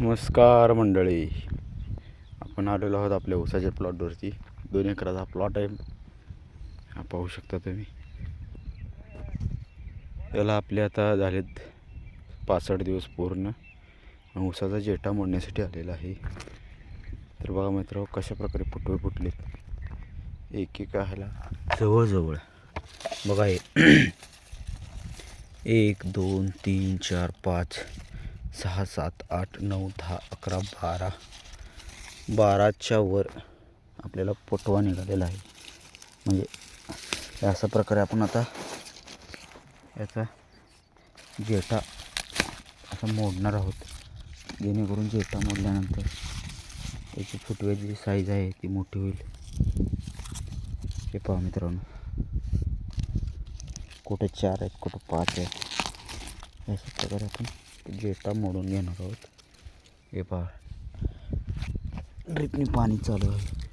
नमस्कार मंडळी. आपण आलेलो आहोत आपल्या ऊसाच्या प्लॉटवरती दोन एकराचा प्लॉट आहे. हा पाहू शकता तुम्ही. त्याला आपले आता झालेत पासष्ट दिवस पूर्ण. उसाचा ऊसाचा जेटा मोडण्यासाठी आलेला आहे. तर बघा मित्र कशा प्रकारे फुटवे फुटलेत. एक एक ह्याला जवळजवळ बघा हे. एक दोन तीन चार पाच सहा सात आठ नऊ दहा अकरा बारा. बाराच्या वर आपल्याला पटवा निघालेला आहे. म्हणजे अशा प्रकारे आपण आता याचा जेटा असा मोडणार आहोत. जेणेकरून जेटा मोडल्यानंतर याची फुटव्याची जी साईज आहे ती मोठी होईल. हे पहा मित्रांनो. कुठं चार आहेत कुठं पाच आहेत. अशा प्रकारे आपण जेटा मोडून घेणार आहोत. हे पहा. ड्रिपनी पाणी चालू आहे.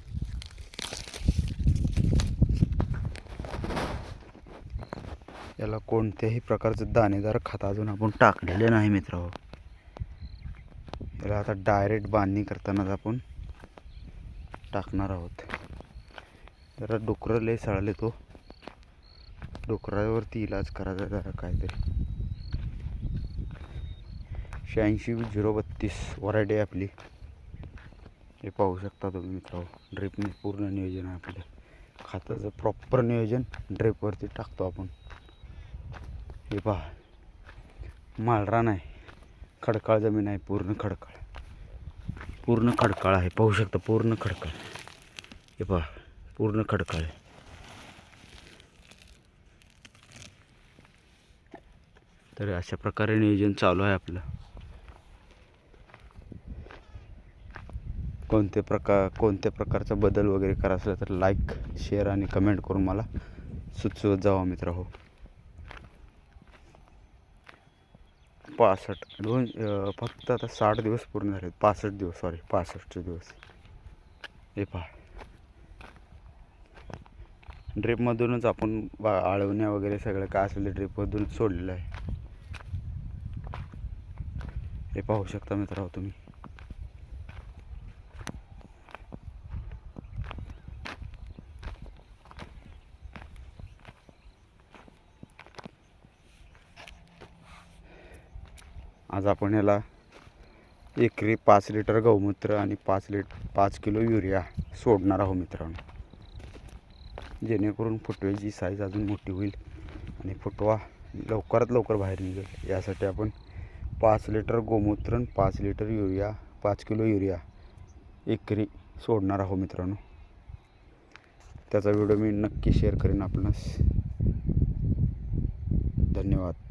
याला कोणत्याही प्रकारचं दाणेदार खत अजून आपण टाकलेले नाही मित्र. याला आता डायरेक्ट बांधणी करतानाच आपण टाकणार आहोत. जरा डुकरं लय सळले तो. डुकरावरती इलाज करायचा जरा काहीतरी. शहाऐंशी झिरो बत्तीस वरायटी आहे आपली. हे पाहू शकता तुम्ही मित्रांनो ड्रिपने पूर्ण नियोजन आहे आपलं. खताचं प्रॉपर नियोजन ड्रिपवरती टाकतो आपण. हे पहा. मालरान आहे. खडकाळ जमीन आहे पूर्ण खडकाळ. पूर्ण खडकाळ आहे पाहू शकता पूर्ण खडकाळ. हे पहा पूर्ण खडकाळ आहे. तर अशा प्रकारे नियोजन चालू आहे आपलं. कोणते प्रकार कोणत्या प्रकारचा बदल वगैरे करायचा असला तर लाईक शेअर आणि कमेंट करून मला सुचवत जावा मित्र हो. पासष्ट दोन फक्त आता साठ दिवस पूर्ण झाले पासष्ट दिवस सॉरी पासष्ट दिवस. हे पहा. ड्रिपमधूनच आपण बा आळवण्या वगैरे सगळं काय असेल ते ड्रिपमधून सोडलेलं आहे. हे पाहू शकता मित्रांनो हो तुम्ही. आज आपण याला एकरी पाच लिटर गौमूत्र आणि पाच लिट पाच किलो युरिया सोडणार आहोत मित्रांनो. जेणेकरून फुटव्याची साईज अजून मोठी होईल आणि फुटवा लवकरात लवकर बाहेर निघेल. यासाठी आपण पाच लिटर गोमूत्र आणि पाच लिटर युरिया पाच किलो युरिया एकरी सोडणार आहोत मित्रांनो. त्याचा व्हिडिओ मी नक्की शेअर करेन आपणास. धन्यवाद.